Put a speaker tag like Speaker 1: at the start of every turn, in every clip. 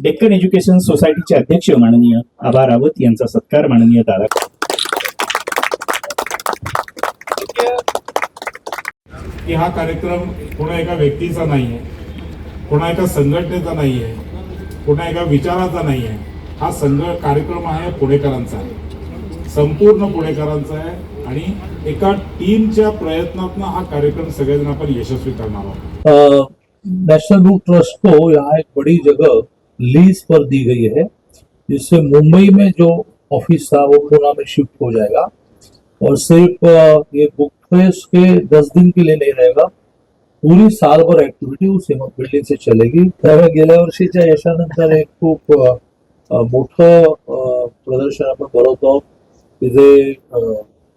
Speaker 1: Deccan education सोसायटीचे अध्यक्ष माननीय आबा रावत यांचा सत्कार माननीय दादा
Speaker 2: की हा कार्यक्रम कोणा एका व्यक्तीचा नाही आहे कोणा एका संघटनेचा नाही आहे कोणा एका विचाराचा नाही आहे हा संघ कार्यक्रम आहे पुणेकरांचा. आहे संपूर्ण पुणेकरांचा आहे आणि एका टीमच्या प्रयत्नातनं हा कार्यक्रम सगळेजण आपण यशस्वी करणार आहोत.
Speaker 3: नेशनल बुक ट्रस्ट को यहाँ एक बड़ी जगह लीज पर दी गई है, जिससे मुंबई में जो ऑफ़िस था, वो पूना में शिफ्ट हो जाएगा। और सिर्फ़ ये बुक फेस के दस दिन के लिए नहीं रहेगा, पूरी सालभर ऍक्टिव्हिटी उस बिल्डिंग से चलेगी। त्यामुळे गेल्या वर्षीच्या एक खूप मोठं प्रदर्शन आपण भरवतो आहोत। की जे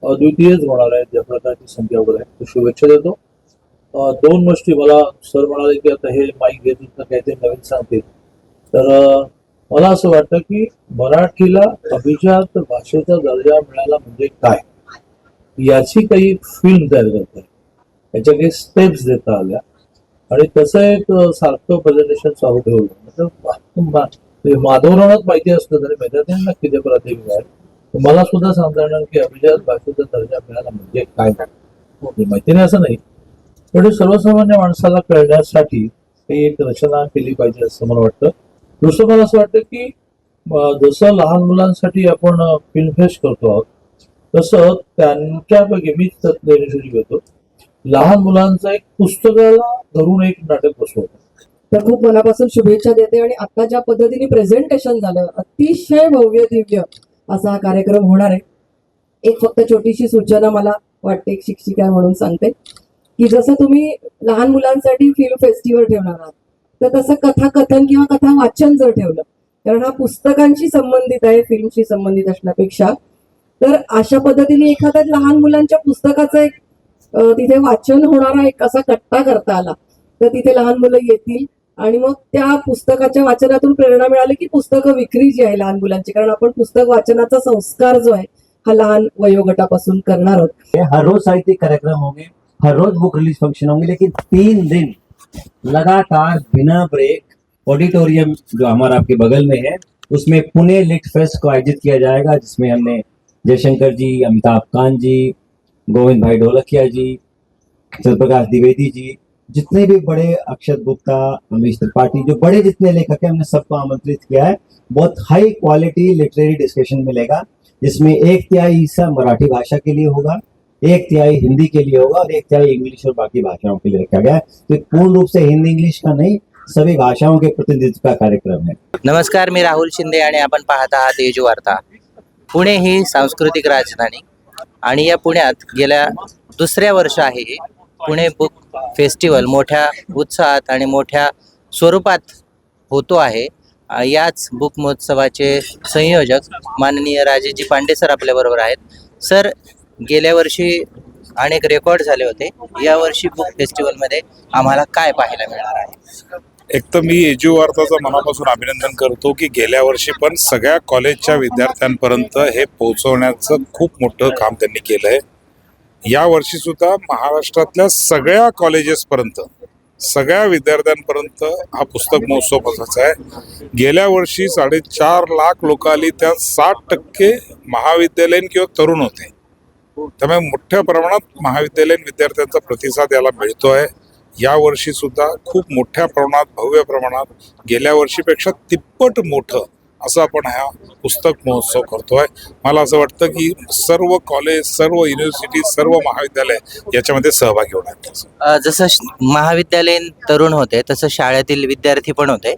Speaker 3: अद्वितीयच होणार आहे ज्या प्रकारची संख्या वगैरे आहे तो शुभेच्छा देतो. दोन गोष्टी मला सर म्हणाले की आता हे माईक तर काहीतरी नवीन सांगतील. तर मला असं वाटतं की मराठीला अभिजात भाषेचा दर्जा मिळाला म्हणजे काय? याची काही फिल्म तयार करत याच्या काही स्टेप्स देता आल्या. आणि त्याचं एक सारखं प्रेझेंटेशन चालू ठेवलं. म्हणजे मा- माहिती असलं तरी माहिती नक्की ते प्राथमिक आहे. मला सुद्धा सांगता येणार की अभिजात भाषेचा दर्जा मिळाला म्हणजे काय. नाही माहिती नाही असं नाही. पण सर्वसामान्य माणसाला कळण्यासाठी काही एक रचना केली पाहिजे असं मला वाटतं. दुसरं मला असं वाटतं की जसं लहान मुलांसाठी आपण फिल्म फेस्ट करतो आहोत तसं त्यांच्यापैकी मी देण्यासाठी घेतो. लहान मुलांचं एक पुस्तकाला धरून एक नाटक बसवतो.
Speaker 4: तर खूप मनापासून शुभेच्छा देते आणि आता ज्या पद्धतीने प्रेझेंटेशन झालं अतिशय भव्य दिव्य असा हा कार्यक्रम होणार आहे. एक फक्त छोटीशी सूचना मला वाटते एक शिक्षिका म्हणून सांगते की जसं तुम्ही लहान मुलांसाठी फिल्म फेस्टिवल ठेवणार आहात तर तसं कथाकथन किंवा कथा वाचन जर ठेवलं कारण हा पुस्तकांशी संबंधित आहे फिल्मशी संबंधित असण्यापेक्षा तर अशा पद्धतीने एखाद्या लहान मुलांच्या पुस्तकाचं एक तिथे वाचन होणारा एक असा कट्टा करता आला तर तिथे लहान मुलं येतील आणि मग त्या पुस्तकाच्या वाचनातून प्रेरणा मिळाली की पुस्तकं विक्री जी आहे लहान मुलांची कारण आपण पुस्तक वाचनाचा संस्कार जो आहे हा लहान वयोगटापासून करणार आहोत.
Speaker 5: हर रोज साहित्यिक कार्यक्रम होंगे हर रोज बुक रिलीज फंक्शन होंगे लेकिन तीन दिन लगातार बिना ब्रेक ऑडिटोरियम जो हमारा आपके बगल में है, उसमें पुणे लिट फेस्ट को आयोजित किया जाएगा, जिसमें हमने जयशंकर जी, अमिताभ कांत जी, गोविंद भाई ढोलकिया जी, चंद्रप्रकाश द्विवेदी जी, जितने भी बड़े अक्षत गुप्ता अमीश त्रिपाठी, जो बड़े जितने लेखक हैं, हमने सबको आमंत्रित किया है। बहुत हाई क्वालिटी लिटरेरी डिस्कशन मिलेगा, जिसमें एक तिहाई हिस्सा मराठी भाषा के लिए होगा। एक तिहाई हिंदी के लिए होगा और एक तिहाई इंग्लिश और बाकी भाषाओं के लिए रखा गया है। तो पूर्ण रूप से हिंदी इंग्लिश का नहीं सभी भाषाओं के प्रतिनिधित्व का कार्यक्रम है।
Speaker 6: नमस्कार मी राहुल शिंदे आणि आपण पाहत आहात तेजू वार्ता पुणे ही सांस्कृतिक राजधानी आणि या पुण्यात गेल्या दुसऱ्या वर्ष आहे पुणे बुक फेस्टिवल मोठ्या उत्साहात आणि मोठ्या स्वरूपात होतो आहे. याच बुक महोत्सवाचे संयोजक माननीय राजेजी पांडे सर आपल्याबरोबर आहेत. सर गेल्या वर्षी अनेक रेकॉर्ड झाले होते. यावर्षी बुक फेस्टिवलमध्ये आम्हाला काय पाहायला मिळणार आहे?
Speaker 2: एक तर मी एजू वार्ताचं मनापासून अभिनंदन करतो की गेल्या वर्षी पण सगळ्या कॉलेजच्या विद्यार्थ्यांपर्यंत हे पोहोचवण्याचं खूप मोठं काम त्यांनी केलं आहे. या वर्षी सुद्धा महाराष्ट्रातल्या सगळ्या कॉलेजेसपर्यंत सगळ्या विद्यार्थ्यांपर्यंत हा पुस्तक महोत्सव बसायचा आहे. गेल्या वर्षी साडेचार लाख लोक आली त्यात साठ टक्के महाविद्यालयीन किंवा तरुण होते. त्यामुळे मोठ्या प्रमाणात महाविद्यालयीन विद्यार्थ्यांचा प्रतिसाद याला मिळतो आहे यावर्षी सुद्धा खूप मोठ्या प्रमाणात भव्य प्रमाणात गेल्या वर्षीपेक्षा तिप्पट मोठं असं आपण हा पुस्तक महोत्सव करतो आहे मला असं वाटतं की सर्व कॉलेज सर्व युनिव्हर्सिटी सर्व महाविद्यालय याच्यामध्ये सहभागी होणार.
Speaker 6: जसं महाविद्यालयीन तरुण होते तसं शाळेतील विद्यार्थी पण होते.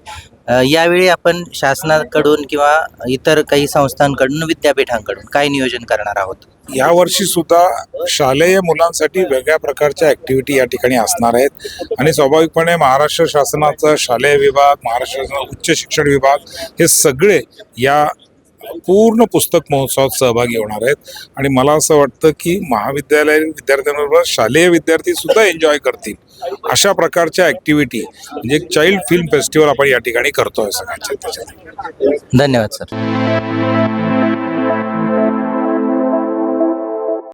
Speaker 6: यावेळी आपण शासनाकडून किंवा इतर काही संस्थांकडून विद्यापीठांकडून काय नियोजन करणार आहोत?
Speaker 2: या वर्षी सुद्धा शालेय मुलांसाठी वेगळ्या प्रकारच्या ऍक्टिव्हिटी या ठिकाणी असणार आहेत. आणि स्वाभाविकपणे महाराष्ट्र शासनाचा शालेय विभाग महाराष्ट्र शासनाचा उच्च शिक्षण विभाग हे सगळे या पूर्ण पुस्तक महोत्सवात सहभागी होणार आहेत. आणि मला असं वाटतं की महाविद्यालयीन विद्यार्थ्यांबरोबर शालेय विद्यार्थी सुद्धा एन्जॉय करतील. अशा प्रकारच्या ऍक्टिव्हिटी म्हणजे चाइल्ड फिल्म फेस्टिवल आपण या ठिकाणी करतोय सगळ्यांच्या त्याच्यात.
Speaker 6: धन्यवाद सर